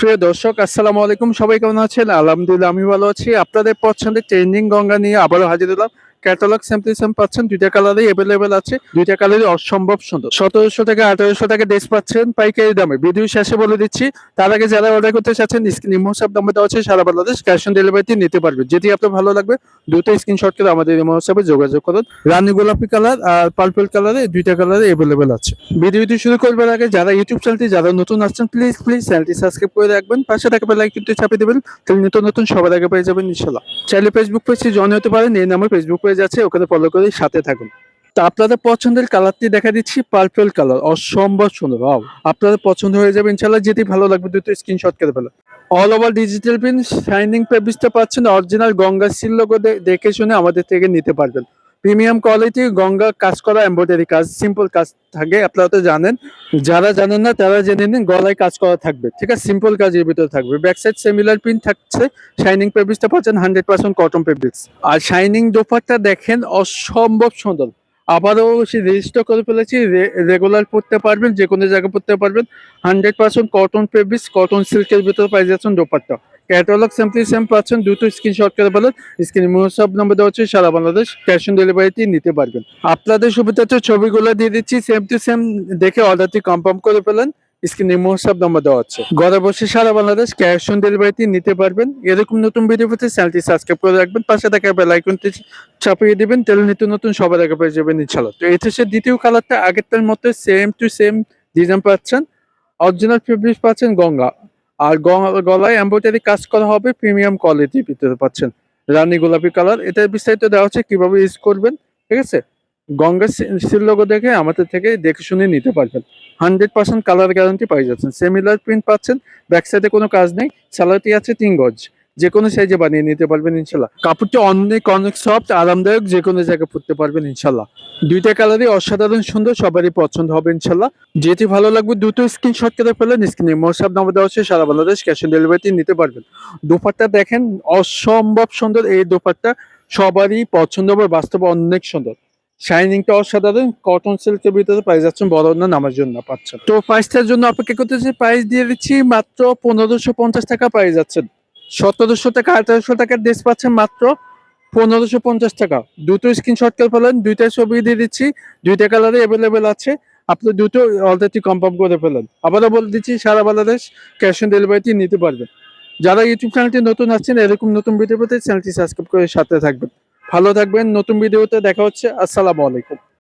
প্রিয় দর্শক, আসসালামু আলাইকুম। সবাই কেমন আছেন? আলহামদুলিল্লাহ, আমি ভালো আছি। আপনাদের পছন্দের চেঞ্জিং গঙ্গা নিয়ে আবারও হাজির হলাম। ক্যাটালগ স্যাম্পলিসম পাচ্ছেন, দুইটা কালারে অ্যাভেলেবেল আছে। দুইটা কালারই অসম্ভব সুন্দর। সতেরোশো থেকে আঠারোশো টাকা ড্রেস পাচ্ছেন পাইকারি দামে। ভিডিও শেষে বলে দিচ্ছি, তার আগে যারা অর্ডার করতে চাচ্ছেন, স্ক্রিন হোয়াটসঅ্যাপ নাম্বার দেওয়া আছে, সারা বাংলাদেশ ক্যাশ অন ডেলিভারিতে নিতে পারবে। যেটি আপনার ভালো লাগবে দুটো স্ক্রিনশট করে আমাদের হোয়াটসঅ্যাপে যোগাযোগ করুন। রানী গোলাপি কালার আর পার্পল কালারে দুইটা কালারে অ্যাভেলেবেল আছে। ভিডিওটি শুরু করবার আগে যারা ইউটিউব চ্যানেলটি যারা নতুন আসছেন প্লিজ প্লিজ চ্যানেলটি সাবস্ক্রাইব করে রাখবেন। পাশে থাকা বেল আইকনটি চাপিয়ে দেবেন, তাহলে নতুন নতুন সবার আগে পেয়ে যাবেন ইনশাল্লাহ চাইলে ফেসবুক পেজে জয়েন হতে পারেন, এই নামে ফেসবুক পেজ আছে ওখানে ফলো করে সাথে থাকুন। তা আপনাদের পছন্দের কালারটি দেখা দিচ্ছি পার্পল কালার অসম্ভব সুন্দর ওয়াও আপনাদের পছন্দ হয়ে যাবে ইনশাল্লাহ যেটি ভালো লাগবে দুটো স্ক্রিনশট করে ফেলো। All over digital print shining পেপিসটা পাচ্ছেন অরিজিনাল গঙ্গা সিল লোগো দেখে শুনে আমাদের থেকে নিতে পারবেন। প্রিমিয়াম কোয়ালিটি, গঙ্গা, কাজ করা, এমব্রয়ডারি কাজ, সিম্পল কাজ থাকে, আপনারা তো জানেন। যারা জানেন না, তারা জেনে নিন, গলায় কাজ করা থাকবে, ঠিক আছে? সিম্পল কাজের ভিতরে থাকবে। ব্যাক সাইড সিমিলার প্রিন্ট থাকছে শাইনিং পেপিসটা পাচ্ছেন হান্ড্রেড পার্সেন্ট কটন পেপিস আর শাইনিং দোপারটা দেখেন, অসম্ভব সুন্দর। আবারও সে রেজিস্টার করে ফেলেছি রেগুলার পড়তে পারবেন যে কোনো জায়গায় পড়তে পারবেন। হান্ড্রেড পার্সেন্ট কটন পেপিস কটন সিল্কের ভিতরে পাই যাচ্ছেন দোপারটা ক্যাটালগ সিম্পলি সেম পাচ্ছেন, দুটো স্ক্রিনশট করে বলেন। স্ক্রিনে সব নম্বর দেওয়া হচ্ছে, সারা বাংলাদেশ ক্যাশ অন ডেলিভারিতে নিতে পারবেন। আপনাদের সুবিধার্থে ছবিগুলো দিয়ে দিচ্ছি সেম টু সেম দেখে অর্ডারটি কনফার্ম করে ফেলেন স্ক্রিনে সব নম্বর দেওয়া হচ্ছে। ঘরে বসে সারা বাংলাদেশ ক্যাশ অন ডেলিভারিতে নিতে পারবেন। এরকম নতুন ভিডিও পেতে চ্যানেলটি সাবস্ক্রাইব করে রাখবেন, পাশে থাকা বেল আইকনটি চাপিয়ে দিবেন, তাহলে নিত্য নতুন সবার আগে পেয়ে যাবেন ইনশাল্লাহ তো এটা হচ্ছে দ্বিতীয় কালারটা আগেরটার মতো সেম টু সেম ডিজাইন পাচ্ছেন অরিজিনাল ফেব্রিক পাচ্ছেন গঙ্গা। আর গলায় এমব্রয়ডারি কাজ করা হবে প্রিমিয়াম কোয়ালিটির ভিতরে পাচ্ছেন। রানী গোলাপি কালার। এটা বিস্তারিত দেওয়া হচ্ছে, কীভাবে ইউজ করবেন, ঠিক আছে? গঙ্গা সিল দেখে আমাদের থেকে দেখে শুনে নিতে পারবেন। হান্ড্রেড পার্সেন্ট কালার গ্যারান্টি পাই যাচ্ছেন। সেমিলার প্রিন্ট পাচ্ছেন ব্যাক সাইডে কোনো কাজ নেই। স্যালারি আছে তিন গজ। যে কোনো সাইজে বানিয়ে নিতে পারবেন ইনশাল্লাহ। কাপড়টা অনেক অনেক সফট আরামদায়ক যে কোনো জায়গায় পরতে পারবেন ইনশাল্লাহ। দুইটা কালারই অসাধারণ সুন্দর, সবারই পছন্দ হবে ইনশাল্লাহ। যেটি ভালো লাগবে দুটো স্ক্রিনশট করে ফেলেন স্ক্রিনে মোসাব নাম্বার দেওয়া হচ্ছে সারা বাংলাদেশ ক্যাশ অন ডেলিভারিতে নিতে পারবেন। দোপারটা দেখেন, অসম্ভব সুন্দর, এই দোপারটা সবারই পছন্দ হবে, বাস্তবে অনেক সুন্দর। শাইনিংটা অসাধারণ কটন সিল্কের ভিতরে পাই যাচ্ছেন বড় না নামার জন্য পাচ্ছেন। তো প্রাইসটার জন্য অপেক্ষা করতেছি প্রাইস দিয়ে দিচ্ছি মাত্র পনেরোশো পঞ্চাশ টাকা পাই যাচ্ছেন সতেরোশো টাকা, আঠারোশো টাকার ড্রেস পাচ্ছেন মাত্র পনেরোশো পঞ্চাশ টাকা। দুটো স্ক্রিনশট করে ফেলেন দুইটা ছবি দিয়ে দিচ্ছি, দুইটা কালারে অ্যাভেলেবেল আছে। আপনি দুটো অলরেডি কনফার্ম করে ফেলেন। আবারও বলে দিচ্ছি, সারা বাংলাদেশ ক্যাশ অন ডেলিভারিটি নিতে পারবেন যারা ইউটিউব চ্যানেলটি নতুন আসছেন, এরকম নতুন ভিডিও পেতে চ্যানেলটি সাবস্ক্রাইব করে সাথে থাকবেন। ভালো থাকবেন, নতুন ভিডিওতে দেখা হচ্ছে, আসসালামু আলাইকুম।